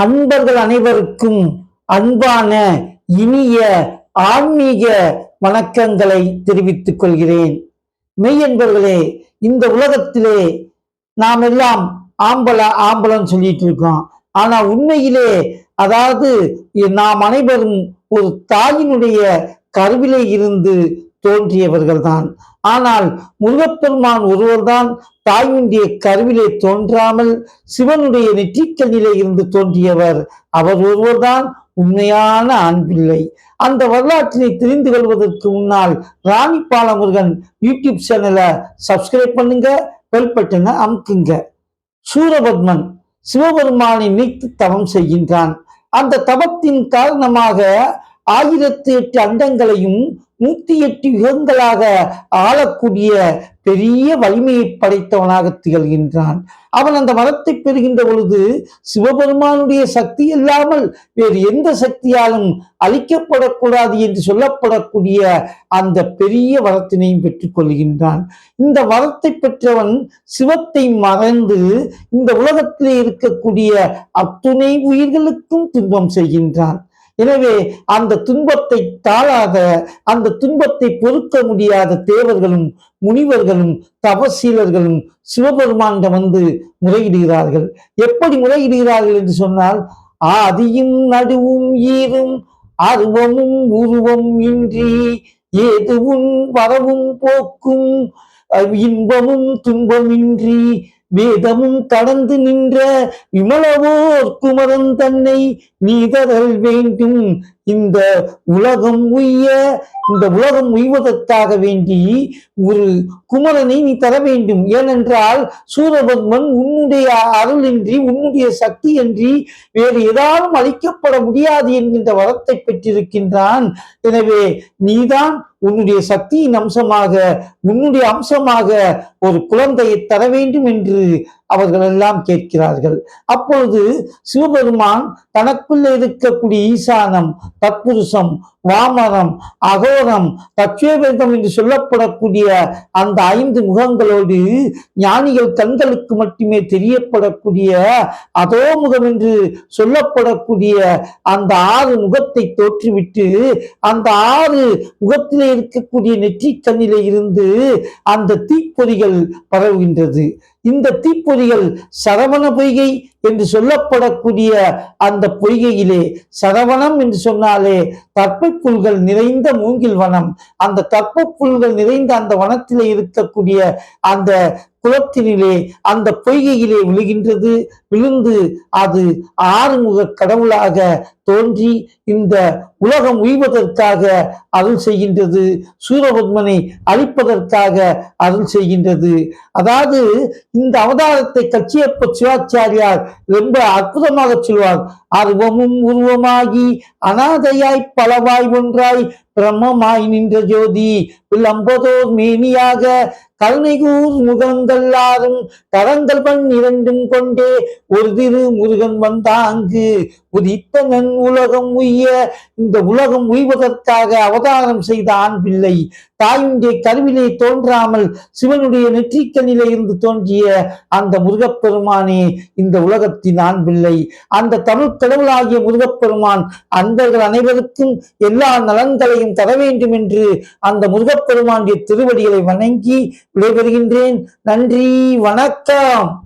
அன்பர்கள் அனைவருக்கும் அன்பான இனிய ஆன்மீக வணக்கங்களை தெரிவித்துக் கொள்கிறேன். மெய்யன்பர்களே இந்த உலகத்திலே நாம் எல்லாம் ஆம்பள ஆம்பளன்னு சொல்லிட்டு இருக்கோம். ஆனா உண்மையிலே அதாவது நாம் அனைவரும் ஒரு தாயினுடைய கருவிலே இருந்து தோன்றியவர்கள் தான் ஆனால் முருகப்பெருமான் ஒருவர்தான் தாயினுடைய கருவிலே தோன்றாமல் சிவனுடைய நெற்றிக்கல்லிலே இருந்து தோன்றியவர். அவர் ஒருவர்தான் உண்மையான அன்பில்லை அந்த வரலாற்றினை தெரிந்து கொள்வதற்கு முன்னால் ராணி பாலமுருகன் யூடியூப் சேனலை சப்ஸ்கிரைப் பண்ணுங்க பெல் பட்டனை அமுக்குங்க. சூரபத்மன் சிவபெருமானை நீத்து தவம் செய்கின்றான். அந்த தவத்தின் காரணமாக ஆயிரத்தி எட்டு அண்டங்களையும் நூத்தி எட்டு யுகங்களாக ஆளக்கூடிய பெரிய வலிமையை படைத்தவனாக திகழ்கின்றான். அவன் அந்த வரத்தை பெறுகின்ற பொழுது சிவபெருமானுடைய சக்தி இல்லாமல் வேறு எந்த சக்தியாலும் அழிக்கப்படக்கூடாது என்று சொல்லப்படக்கூடிய அந்த பெரிய வரத்தினையும் பெற்றுக் கொள்கின்றான். இந்த வரத்தை பெற்றவன் சிவத்தை மறந்து இந்த உலகத்திலே இருக்கக்கூடிய அத்துணை உயிர்களுக்கும் துன்பம் செய்கின்றான். எனவே அந்த துன்பத்தை தாழாத அந்த துன்பத்தை பொறுக்க முடியாத தேவர்களும் முனிவர்களும் தபசீலர்களும் சிவபெருமானிடம் வந்து முறையிடுகிறார்கள். எப்படி முறையிடுகிறார்கள் என்று சொன்னால் ஆதியும் நடுவும் ஈரும் அருவமும் உருவம் இன்றி ஏதுவும் வரவும் போக்கும் இன்பமும் துன்பமின்றி வேதமும் கடந்து நின்ற விமலவோர் குமரன் தன்னை நீதரல் வேண்டும். இந்த உலகம் உய்ய இந்த உலகம் உய்வதற்காக வேண்டி ஒரு குமரனை நீ தர வேண்டும். ஏனென்றால் சூரபத்மன் உன்னுடைய அருளின்றி உன்னுடைய சக்தி என்று வேறு ஏதாலும் அளிக்கப்பட முடியாது என்கின்ற வரத்தை பெற்றிருக்கின்றான். எனவே நீதான் உன்னுடைய சக்தியின் அம்சமாக உன்னுடைய அம்சமாக ஒரு குழந்தையை தர வேண்டும் என்று அவர்கள் எல்லாம் கேட்கிறார்கள். அப்பொழுது சிவபெருமான் தனக்குள்ள இருக்கக்கூடிய ஈசானம் தத்புருஷம் வாமரம் அகோரம் தத்வேதம் என்று சொல்லப்படக்கூடிய அந்த ஐந்து முகங்களோடு ஞானிகள் கண்களுக்கு மட்டுமே தெரியப்படக்கூடிய அதோ முகம் என்று சொல்லப்படக்கூடிய அந்த ஆறு முகத்தை தோற்றுவிட்டு அந்த ஆறு முகத்திலே இருக்கக்கூடிய நெற்றிக் கண்ணிலே இருந்து அந்த தீப்பொறிகள் பரவுகின்றது. இந்த தீப்பொறிகள் சரவண பொய்கை என்று சொல்லப்படக்கூடிய அந்த பொய்கையிலே சரவணம் என்று சொன்னாலே தற்பப்புல்கள் நிறைந்த மூங்கில் வனம். அந்த தற்பப்புல்கள் நிறைந்த அந்த வனத்திலே இருக்கக்கூடிய அந்த குளத்தினிலே அந்த பொய்கையிலே விழுகின்றது. விழுந்து அது ஆறுமுக கடவுளாக தோன்றி இந்த உலகம் உய்வதற்காக அருள் செய்கின்றது. சூரபத்மனை அழிப்பதற்காக அருள் செய்கின்றது. அதாவது இந்த அவதாரத்தை கச்சியப்ப சிவாச்சாரியார் ரொம்ப அற்புதமாக சொல்வார். அருவமும் உருவமாகி அனாதையாய் பலவாய் ஒன்றாய் பிரம்மமாய் நின்ற ஜோதி விளம்பதோர் மேனியாக கருணைகூர் முகந்தல்லாரும் கரங்கள் பண் இரண்டும் கொண்டே ஒரு திரு முருகன் வந்தாங்கு உதித்தனன் உலகம் உய்ய இந்த உலகம் உய்வதற்காக அவதாரம் செய்த ஆண் பிள்ளை தாயுடைய கருவிலே தோன்றாமல் சிவனுடைய நெற்றிக்கண்ணிலே இருந்து தோன்றிய அந்த முருகப்பெருமானே இந்த உலகத்தின் ஆண் பிள்ளை. அந்த தமிழ் கடவுளாகிய முருகப்பெருமான் அன்பர்கள் அனைவருக்கும் எல்லா நலன்களையும் தர வேண்டும் என்று அந்த முருகப்பெருமானுடைய திருவடிகளை வணங்கி விடைபெறுகின்றேன். நன்றி வணக்கம்.